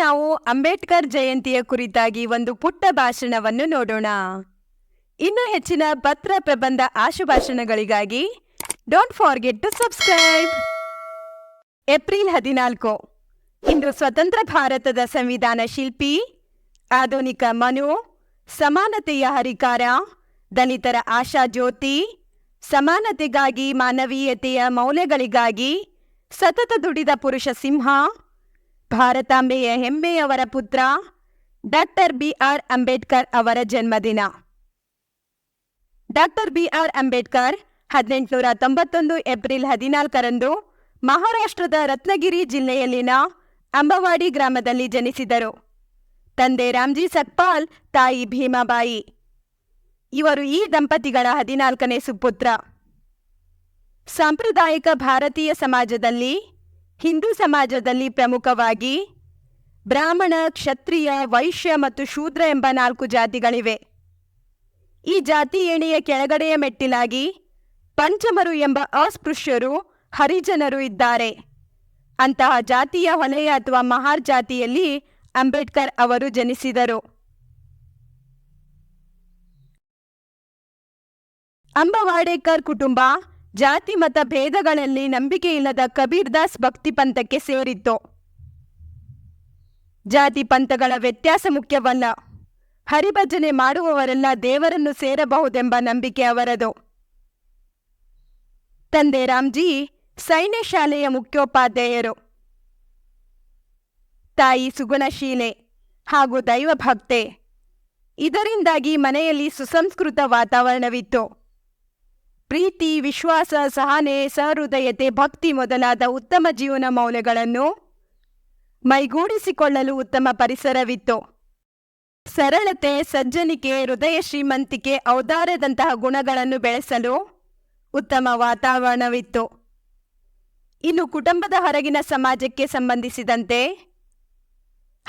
ನಾವು ಅಂಬೇಡ್ಕರ್ ಜಯಂತಿಯ ಕುರಿತಾಗಿ ಒಂದು ಪುಟ್ಟ ಭಾಷಣವನ್ನು ನೋಡೋಣ. ಇನ್ನು ಹೆಚ್ಚಿನ ಪತ್ರ ಪ್ರಬಂಧ ಆಶುಭಾಷಣಗಳಿಗಾಗಿ don't forget to subscribe April ಹದಿನಾಲ್ಕು. ಇಂದು ಸ್ವತಂತ್ರ ಭಾರತದ ಸಂವಿಧಾನ ಶಿಲ್ಪಿ, ಆಧುನಿಕ ಮನು, ಸಮಾನತೆಯ ಹರಿಕಾರ, ದಲಿತರ ಆಶಾ ಜ್ಯೋತಿ ಸಮಾನತೆಗಾಗಿ ಮಾನವೀಯತೆಯ ಮೌಲ್ಯಗಳಿಗಾಗಿ ಸತತ ದುಡಿದ ಪುರುಷ ಸಿಂಹ ಭಾರತಾಂಬೆಯ ಹೆಮ್ಮೆಯವರ ಪುತ್ರ ಡಾಕ್ಟರ್ ಬಿ ಆರ್ ಅಂಬೇಡ್ಕರ್ ಅವರ ಜನ್ಮದಿನ. ಡಾಕ್ಟರ್ ಬಿ ಆರ್ ಅಂಬೇಡ್ಕರ್ ಹದಿನೆಂಟುನೂರ ತೊಂಬತ್ತೊಂದು ಏಪ್ರಿಲ್ ಹದಿನಾಲ್ಕರಂದು ಮಹಾರಾಷ್ಟ್ರದ ರತ್ನಗಿರಿ ಜಿಲ್ಲೆಯಲ್ಲಿನ ಅಂಬವಾಡಿ ಗ್ರಾಮದಲ್ಲಿ ಜನಿಸಿದರು. ತಂದೆ ರಾಮ್ಜಿ ಸಕ್ಪಾಲ್, ತಾಯಿ ಭೀಮಾಬಾಯಿ. ಇವರು ಈ ದಂಪತಿಗಳ ಹದಿನಾಲ್ಕನೇ ಸುಪುತ್ರ. ಸಾಂಪ್ರದಾಯಿಕ ಭಾರತೀಯ ಸಮಾಜದಲ್ಲಿ ಹಿಂದೂ ಸಮಾಜದಲ್ಲಿ ಪ್ರಮುಖವಾಗಿ ಬ್ರಾಹ್ಮಣ, ಕ್ಷತ್ರಿಯ, ವೈಶ್ಯ ಮತ್ತು ಶೂದ್ರ ಎಂಬ ನಾಲ್ಕು ಜಾತಿಗಳಿವೆ. ಈ ಜಾತಿ ಏಣಿಯ ಕೆಳಗಡೆಯ ಮೆಟ್ಟಿಲಾಗಿ ಪಂಚಮರು ಎಂಬ ಅಸ್ಪೃಶ್ಯರು, ಹರಿಜನರು ಇದ್ದಾರೆ. ಅಂತಹ ಜಾತಿಯ ಹೊಲೆಯ ಅಥವಾ ಮಹಾರ್ ಜಾತಿಯಲ್ಲಿ ಅಂಬೇಡ್ಕರ್ ಅವರು ಜನಿಸಿದರು. ಅಂಬವಾಡೇಕರ್ ಕುಟುಂಬ ಜಾತಿ ಮತ ಭೇದಗಳಲ್ಲಿ ನಂಬಿಕೆಯಿಲ್ಲದ ಕಬೀರ್ ದಾಸ್ ಭಕ್ತಿ ಪಂಥಕ್ಕೆ ಸೇರಿತ್ತು ಜಾತಿ ಪಂಥಗಳ ವ್ಯತ್ಯಾಸ ಮುಖ್ಯವಲ್ಲ. ಹರಿಭಜನೆ ಮಾಡುವವರೆಲ್ಲ ದೇವರನ್ನು ಸೇರಬಹುದೆಂಬ ನಂಬಿಕೆ ಅವರದು. ತಂದೆ ರಾಮ್ಜಿ, ಸೈನ್ಯ ಶಾಲೆಯ ಮುಖ್ಯೋಪಾಧ್ಯಾಯರು. ತಾಯಿ ಸುಗುಣಶೀಲೆ ಹಾಗೂ ದೈವಭಕ್ತೆ. ಇದರಿಂದಾಗಿ ಮನೆಯಲ್ಲಿ ಸುಸಂಸ್ಕೃತ ವಾತಾವರಣವಿತ್ತು. ಪ್ರೀತಿ, ವಿಶ್ವಾಸ, ಸಹನೆ, ಸಹೃದಯತೆ, ಭಕ್ತಿ ಮೊದಲಾದ ಉತ್ತಮ ಜೀವನ ಮೌಲ್ಯಗಳನ್ನು ಮೈಗೂಡಿಸಿಕೊಳ್ಳಲು ಉತ್ತಮ ಪರಿಸರವಿತ್ತು. ಸರಳತೆ, ಸಜ್ಜನಿಕೆ, ಹೃದಯ ಶ್ರೀಮಂತಿಕೆ ಔದಾರ್ಯದಂತಹ ಗುಣಗಳನ್ನು ಬೆಳೆಸಲು ಉತ್ತಮ ವಾತಾವರಣವಿತ್ತು. ಇನ್ನು ಕುಟುಂಬದ ಹೊರಗಿನ ಸಮಾಜಕ್ಕೆ ಸಂಬಂಧಿಸಿದಂತೆ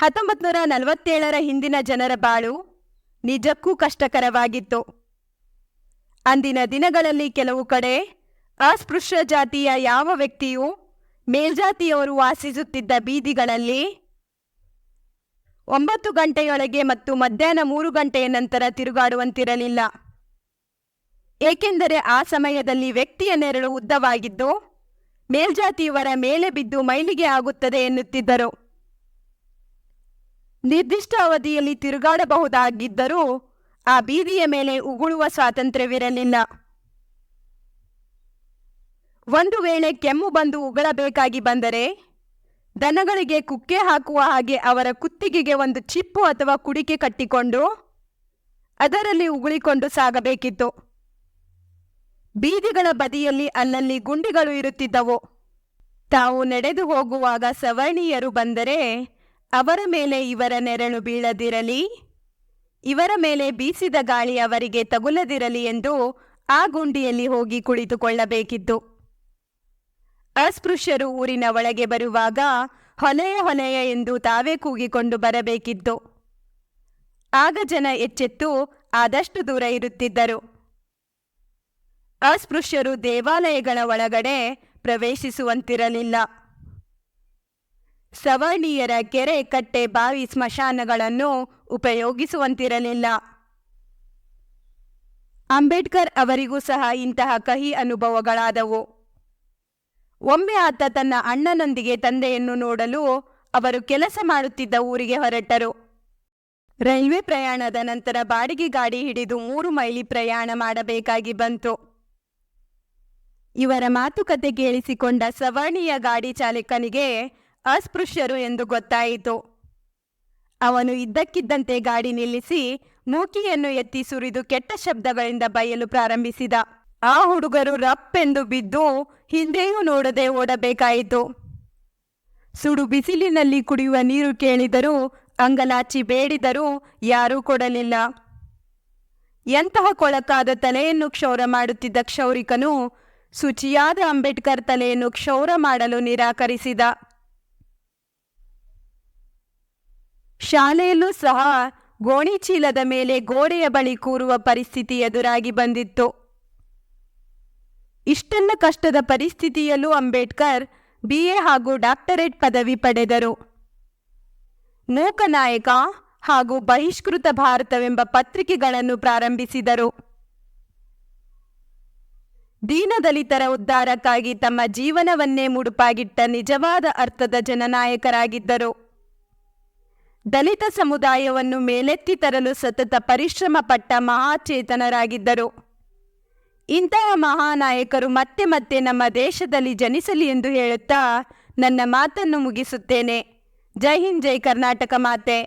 ಹತ್ತೊಂಬತ್ತು ನೂರ ನಲವತ್ತೇಳರ ಹಿಂದಿನ ಜನರ ಬಾಳು ನಿಜಕ್ಕೂ ಕಷ್ಟಕರವಾಗಿತ್ತು. ಅಂದಿನ ದಿನಗಳಲ್ಲಿ ಕೆಲವು ಕಡೆ ಅಸ್ಪೃಶ್ಯ ಜಾತಿಯ ಯಾವ ವ್ಯಕ್ತಿಯೂ ಮೇಲ್ಜಾತಿಯವರು ವಾಸಿಸುತ್ತಿದ್ದ ಬೀದಿಗಳಲ್ಲಿ ಒಂಬತ್ತು ಗಂಟೆಯೊಳಗೆ ಮತ್ತು ಮಧ್ಯಾಹ್ನ ಮೂರು ಗಂಟೆಯ ನಂತರ ತಿರುಗಾಡುವಂತಿರಲಿಲ್ಲ. ಏಕೆಂದರೆ ಆ ಸಮಯದಲ್ಲಿ ವ್ಯಕ್ತಿಯ ನೆರಳು ಉದ್ದವಾಗಿದ್ದು ಮೇಲ್ಜಾತಿಯವರ ಮೇಲೆ ಬಿದ್ದು ಮೈಲಿಗೆ ಆಗುತ್ತದೆ ಎನ್ನುತ್ತಿದ್ದರು. ನಿರ್ದಿಷ್ಟ ಅವಧಿಯಲ್ಲಿ ತಿರುಗಾಡಬಹುದಾಗಿದ್ದರೂ ಆ ಬೀದಿಯ ಮೇಲೆ ಉಗುಳುವ ಸ್ವಾತಂತ್ರ್ಯವಿರಲಿಲ್ಲ. ಒಂದು ವೇಳೆ ಕೆಮ್ಮು ಬಂದು ಉಗಳಬೇಕಾಗಿ ಬಂದರೆ, ದನಗಳಿಗೆ ಕುಕ್ಕೆ ಹಾಕುವ ಹಾಗೆ ಅವರ ಕುತ್ತಿಗೆಗೆ ಒಂದು ಚಿಪ್ಪು ಅಥವಾ ಕುಡಿಕೆ ಕಟ್ಟಿಕೊಂಡು ಅದರಲ್ಲಿ ಉಗುಳಿಕೊಂಡು ಸಾಗಬೇಕಿತ್ತು. ಬೀದಿಗಳ ಬದಿಯಲ್ಲಿ ಅಲ್ಲಲ್ಲಿ ಗುಂಡಿಗಳು ಇರುತ್ತಿದ್ದವು. ತಾವು ನಡೆದು ಹೋಗುವಾಗ ಸವರ್ಣೀಯರು ಬಂದರೆ ಅವರ ಮೇಲೆ ಇವರ ನೆರಳು ಬೀಳದಿರಲಿ. ಇವರ ಮೇಲೆ ಬೀಸಿದ ಗಾಳಿ ಅವರಿಗೆ ತಗುಲದಿರಲಿ ಎಂದು ಆ ಗುಂಡಿಯಲ್ಲಿ ಹೋಗಿ ಕುಳಿತುಕೊಳ್ಳಬೇಕಿತ್ತು. ಅಸ್ಪೃಶ್ಯರು ಊರಿನ ಒಳಗೆ ಬರುವಾಗ ಹೊಲೆಯ ಹೊಲೆಯ ಎಂದು ತಾವೇ ಕೂಗಿಕೊಂಡು ಬರಬೇಕಿತ್ತು. ಆಗ ಜನ ಎಚ್ಚೆತ್ತು ಆದಷ್ಟು ದೂರ ಇರುತ್ತಿದ್ದರು. ಅಸ್ಪೃಶ್ಯರು ದೇವಾಲಯಗಳ ಒಳಗಡೆ ಪ್ರವೇಶಿಸುವಂತಿರಲಿಲ್ಲ. ಸವರ್ಣೀಯರ ಕೆರೆ ಕಟ್ಟೆ ಬಾವಿ ಸ್ಮಶಾನಗಳನ್ನು ಉಪಯೋಗಿಸುವಂತಿರಲಿಲ್ಲ. ಅಂಬೇಡ್ಕರ್ ಅವರಿಗೂ ಸಹ ಇಂತಹ ಕಹಿ ಅನುಭವಗಳಾದವು. ಒಮ್ಮೆ ಆತ ತನ್ನ ಅಣ್ಣನೊಂದಿಗೆ ತಂದೆಯನ್ನು ನೋಡಲು ಅವರು ಕೆಲಸ ಮಾಡುತ್ತಿದ್ದ ಊರಿಗೆ ಹೊರಟರು. ರೈಲ್ವೆ ಪ್ರಯಾಣದ ನಂತರ ಬಾಡಿಗೆ ಗಾಡಿ ಹಿಡಿದು ಮೂರು ಮೈಲಿ ಪ್ರಯಾಣ ಮಾಡಬೇಕಾಗಿ ಬಂತು. ಇವರ ಮಾತುಕತೆ ಕೇಳಿಸಿಕೊಂಡ ಸವರ್ಣೀಯ ಗಾಡಿ ಚಾಲಕನಿಗೆ ಅಸ್ಪೃಶ್ಯರು ಎಂದು ಗೊತ್ತಾಯಿತು. ಅವನು ಇದ್ದಕ್ಕಿದ್ದಂತೆ ಗಾಡಿ ನಿಲ್ಲಿಸಿ ಮೂಕಿಯನ್ನು ಎತ್ತಿ ಸುರಿದು ಕೆಟ್ಟ ಶಬ್ದಗಳಿಂದ ಬಯಲು ಪ್ರಾರಂಭಿಸಿದ. ಆ ಹುಡುಗರು ರಪ್ಪೆಂದು ಬಿದ್ದು ಹಿಂದೆಯೂ ನೋಡದೆ ಓಡಬೇಕಾಯಿತು. ಸುಡು ಬಿಸಿಲಿನಲ್ಲಿ ಕುಡಿಯುವ ನೀರು ಕೇಳಿದರೂ, ಅಂಗಲಾಚಿ ಬೇಡಿದರೂ ಯಾರೂ ಕೊಡಲಿಲ್ಲ. ಎಂತಹ ಕೊಳಕಾದ ತಲೆಯನ್ನು ಕ್ಷೌರ ಮಾಡುತ್ತಿದ್ದ ಕ್ಷೌರಿಕನು, ಶುಚಿಯಾದ ಅಂಬೇಡ್ಕರ್ ತಲೆಯನ್ನು ಕ್ಷೌರ ಮಾಡಲು ನಿರಾಕರಿಸಿದ. ಶಾಲೆಯಲ್ಲೂ ಸಹ ಗೋಣಿಚೀಲದ ಮೇಲೆ ಗೋಡೆಯ ಬಳಿ ಕೂರುವ ಪರಿಸ್ಥಿತಿ ಎದುರಾಗಿ ಬಂದಿತ್ತು. ಇಷ್ಟೆಲ್ಲ ಕಷ್ಟದ ಪರಿಸ್ಥಿತಿಯಲ್ಲೂ ಅಂಬೇಡ್ಕರ್ ಬಿ ಹಾಗೂ ಡಾಕ್ಟರೇಟ್ ಪದವಿ ಪಡೆದರು. ಮೂಕನಾಯಕ ಹಾಗೂ ಬಹಿಷ್ಕೃತ ಭಾರತವೆಂಬ ಪತ್ರಿಕೆಗಳನ್ನು ಪ್ರಾರಂಭಿಸಿದರು. ದೀನದಲಿತರ ಉದ್ಧಾರಕ್ಕಾಗಿ ತಮ್ಮ ಜೀವನವನ್ನೇ ಮುಡುಪಾಗಿಟ್ಟ ನಿಜವಾದ ಅರ್ಥದ ಜನನಾಯಕರಾಗಿದ್ದರು. ದಲಿತ ಸಮುದಾಯವನ್ನು ಮೇಲೆತ್ತಿ ತರಲು ಸತತ ಪರಿಶ್ರಮ ಪಟ್ಟ ಮಹಾಚೇತನರಾಗಿದ್ದರು. ಇಂತಹ ಮಹಾನಾಯಕರು ಮತ್ತೆ ಮತ್ತೆ ನಮ್ಮ ದೇಶದಲ್ಲಿ ಜನಿಸಲಿ ಎಂದು ಹೇಳುತ್ತಾ ನನ್ನ ಮಾತನ್ನು ಮುಗಿಸುತ್ತೇನೆ. ಜೈ ಹಿಂದ್, ಜೈ ಕರ್ನಾಟಕ ಮಾತೆ.